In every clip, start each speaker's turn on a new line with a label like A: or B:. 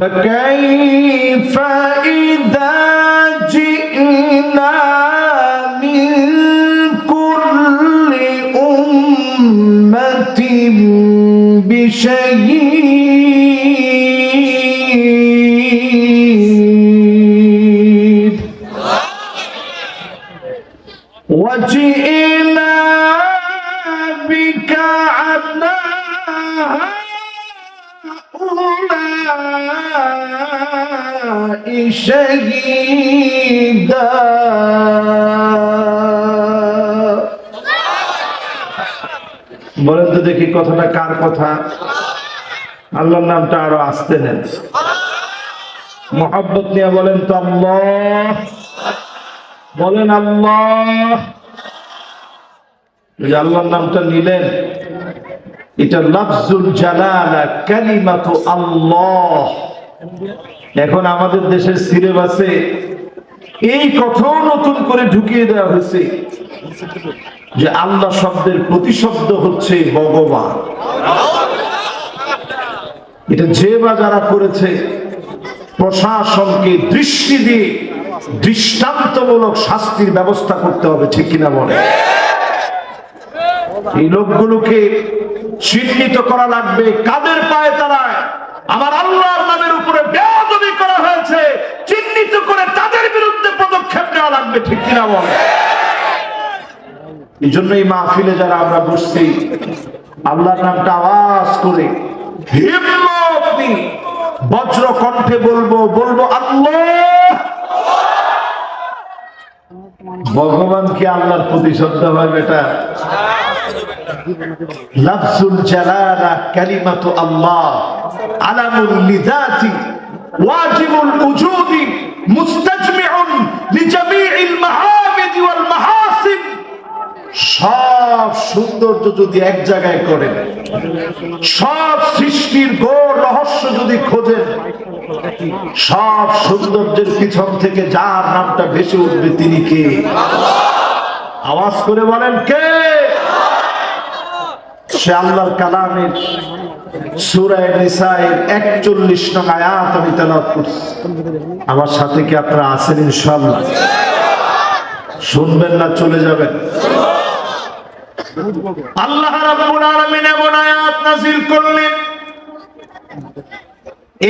A: فكيف إذا বলেন তো দেখি কথাটা কার কথা? আল্লাহর নামটা আরও আসতে নেন। মোহাব্বত নিয়ে বলেন তো আল্লাহ। বলেন আল্লাহ। যে আল্লাহর নামটা নিলেন, এটা লফজুল জালালা কালিমাতু আল্লাহ। এখন আমাদের দেশের সিলেবাসে এই কথাও নতুন করে ঢুকিয়ে দেওয়া হয়েছে। যে আল্লাহ শব্দের প্রতিশব্দ হচ্ছে ভগবান। এটা যে বা যারা করেছে, প্রশাসনকে দৃষ্টি দিয়ে দৃষ্টান্তমূলক শাস্তির ব্যবস্থা করতে হবে, ঠিক কিনা বলে? এই লোকগুলোকে চিহ্নিত করা লাগবে, কাদের পায়ে তারা আমার আল্লাহর নামের উপরে বেয়াদবি করা হয়েছে, চিহ্নিত করে তাদের বিরুদ্ধে পদক্ষেপ নেওয়া লাগবে, ঠিক কিনা বলে? এই জন্য এই মাহফিলে যারা আমরা বসছি, আল্লাহর নামটা আওয়াজ করে বজ্র কণ্ঠে বলব বলব আল্লাহ! ভগবান কি আল্লাহর প্রতি শ্রদ্ধা হয় বেটা? লফজুল জালালা আল্লাহ, আলামুল লিযাতি ওয়াজিবুল উজুদি মুস্তাজমিউন সব সৌন্দর্য যদি এক জায়গায় করেন, সব সৃষ্টির গোড় রহস্য যদি খোঁজেন, সব সৌন্দর্যের পিছন থেকে যার নামটা ভেসে উঠবে তিনি কে? আওয়াজ করে বলেন কে? সে আল্লাহর কালামের সুরায় একচল্লিশ আমার সাথে কি আপনারা আছেন ইনশাআল্লাহ? শুনবেন না চলে যাবেন? আল্লাহ রাব্বুল আলামিন এমন আয়াত নাযিল করলেন।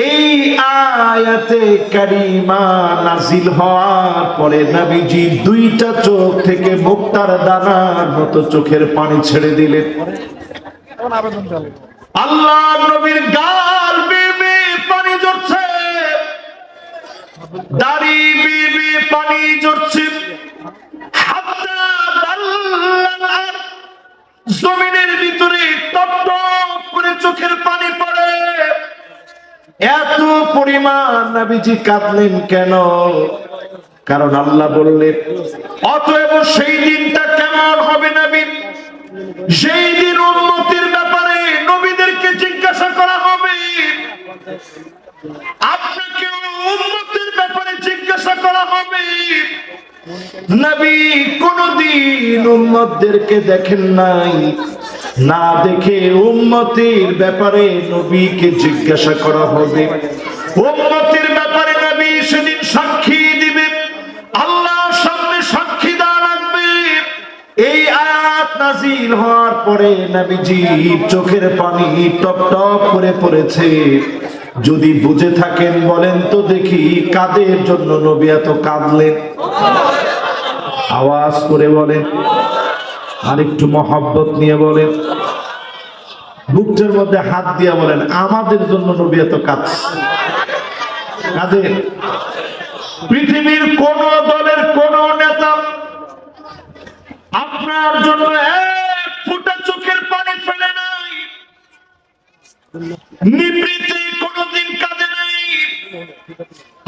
A: এই আয়াতে হওয়ার পরে দুইটা চোখ থেকে মুক্তার দানার মতো চোখের পানি ছেড়ে দিলেন। আল্লাহ নবীর গাল বেবে পানি ঝরছে। দাড়ি বেবে পানি ঝরছে। জমিনের ভিতরে টপ করে চোখের পানি পড়ে। এত পরিমাণ নবীজি কাঁদলেন কেন? কারণ আল্লাহ বললেন, অতএব সেই দিনটা কেমন হবে নবী? সেই দিন উন্নতির ব্যাপারে নবীদেরকে জিজ্ঞাসা করা হবে। আপনাকে নবী কোনদিন উম্মতদেরকে দেখেন নাই। না দেখে উম্মতির ব্যাপারে নবীকে জিজ্ঞাসা করা হবে। উম্মতির ব্যাপারে নবী সেদিন সাক্ষী দিবে। আল্লাহর সামনে সাক্ষী লাগবে। এই আয়াত নাজিল হওয়ার পরে নবীজি চোখের পানি টপ টপ করে পড়েছে। যদি বুঝে থাকেন বলেন তো দেখি কাদের জন্য নবী এত কাঁদলেন। আওয়াজ করে বলেন আর একটু মহাব্বত নিয়ে বলেন। বুকটার মধ্যে হাত দিয়ে বলেন, আমাদের জন্য নবী এত কাজ। কাদের পৃথিবীর কোন দলের কোন নেতা আপনার জন্য ফুটা চোখের পানি ফেলে নাই। নিবৃত্তি কোনদিন কাঁদে নাই।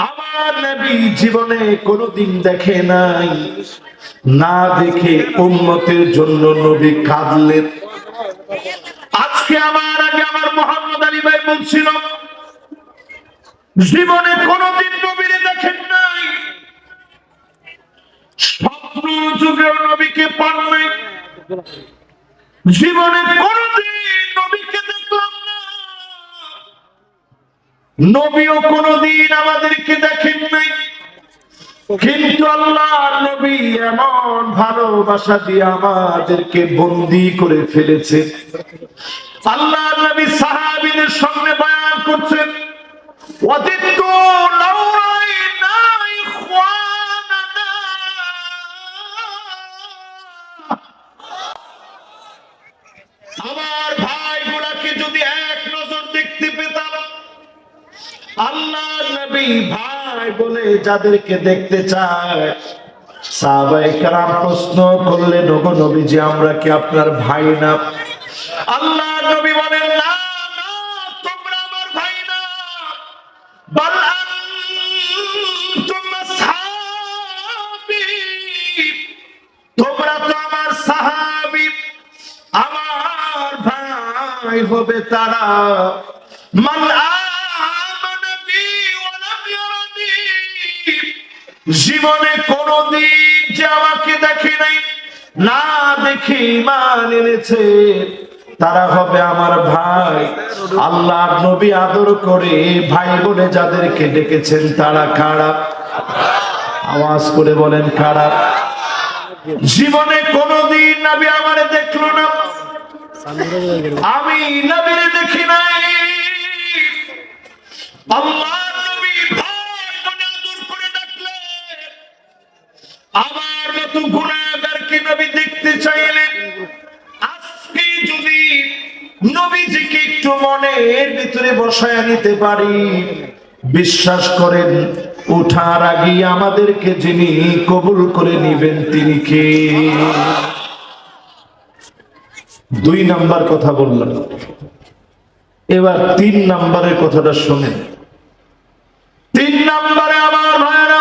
A: আমার নবী জীবনে কোনদিন দেখে নাই। না দেখে উন্মতের জন্য নবী কাঁদলেন। আজকে আমার আগে আমার মোহাম্মদ আলী ভাই বলছিল, জীবনে কোনদিন নবীর দেখেন নাই। স্বপ্ন যুগেও নবীকে পান নাই। জীবনে কোনদিন নবীকে দেখলাম না। নবীও কোনদিন আমাদেরকে দেখেন নাই। কিন্তু আল্লাহ নবী এমন ভালোবাসা দিয়ে আমাদেরকে বন্দি করে ফেলেছে। আল্লাহ নবী সাহাবিদের সামনে বয়ান করছেন অতীত যাদেরকে দেখতে চায়। সাহাবায়ে কেরাম প্রশ্ন করলেন, ওগো নবীজি, আমরা কি আপনার ভাই না? আল্লাহ নবী বলেন, না তোমরা আমার ভাই না। বাল আমার ভাই হবে তারা। মান জীবনে কোনদিন যে আমাকে দেখে নাই, না দেখে ইমান এনেছে, তারা হবে আমার ভাই। আল্লাহ নবী আদর করে ভাই বলে যাদেরকে ডেকেছেন, তারা খারাপ আওয়াজ করে বলেন খারাপ জীবনে কোনদিন নবী আমার দেখল না। আমি নবীরে দেখি নাই আল্লাহ নবী ভাই বলে আদর করে ডাকলে আমার মতো গুণাগারকে নবী দেখতে চাইলেন আজকে যদি নবীজিকে একটু মনের ভিতরে বসায় নিতে পারি। বিশ্বাস করেন, উঠার আগে আমাদেরকে যিনি কবুল করে নিবেন তিনি কে? দুই নাম্বার কথা বললাম। এবার তিন নাম্বারের কথাটা শুনেন। তিন নাম্বারে আমার ভাইয়েরা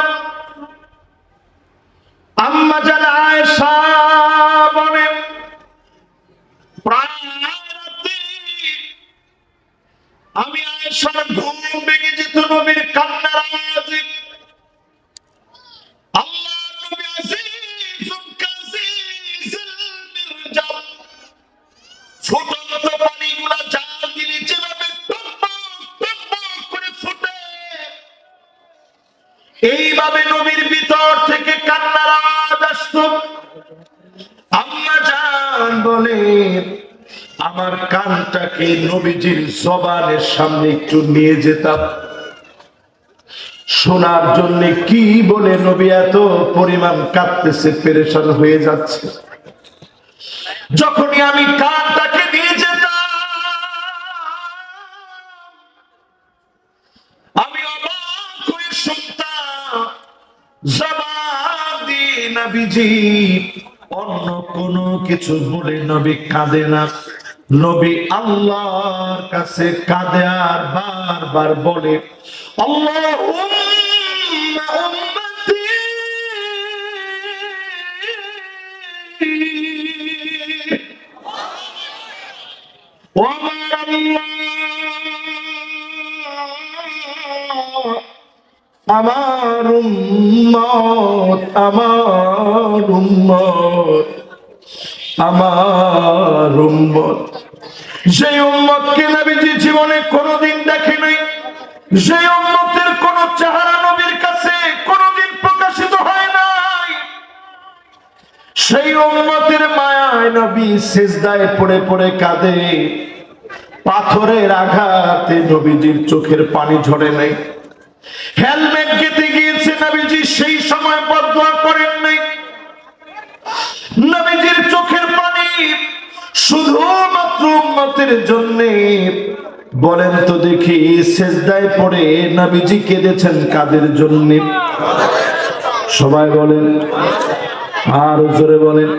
A: জান বলেন আমার কানটাকে নবীজির জবানের সামনে একটু নিয়ে যেতাম। শোনার জন্য কি বলে নবী, এত পরিমাণ কাঁদতেছে, পেরেশান হয়ে যাচ্ছে। যখনই আমি কানটাকে নিয়ে যেতাম, আমি অবাক হয়ে শুনতাম জবাব দিয়ে নবীজি অন্য কোনো কিছু বলে নবী কাঁদে না। নবী আল্লাহর কাছে কাঁদে আর বারবার বলে আল্লাহ আমার আল্লাহ আমার উম্মত আমার উম্মত আমার উম্মত। সেই উম্মতকে নবীজি জীবনে কোনোদিন দেখে নাই সেই উম্মতের কোন চেহারা নবীর কাছে কোনোদিন প্রকাশিত হয় নাই। সেই উম্মতের মায়ায় নবী সেজদায় পড়ে পড়ে কাঁদে। পাথরের আঘাতে নবীজির চোখের পানি ঝরে নাই। হেলমেট কেটে গিয়েছে নবীজি, সেই সময় বদয়া করেন নাই। নবীজির চোখের পানি শুধুমাত্র উম্মতের জন্য। বলেন তো দেখি, সেজদায় পড়ে নবীজি কেঁদেছেন কাদের জন্য? সবাই বলেন, আর জোরে বলেন।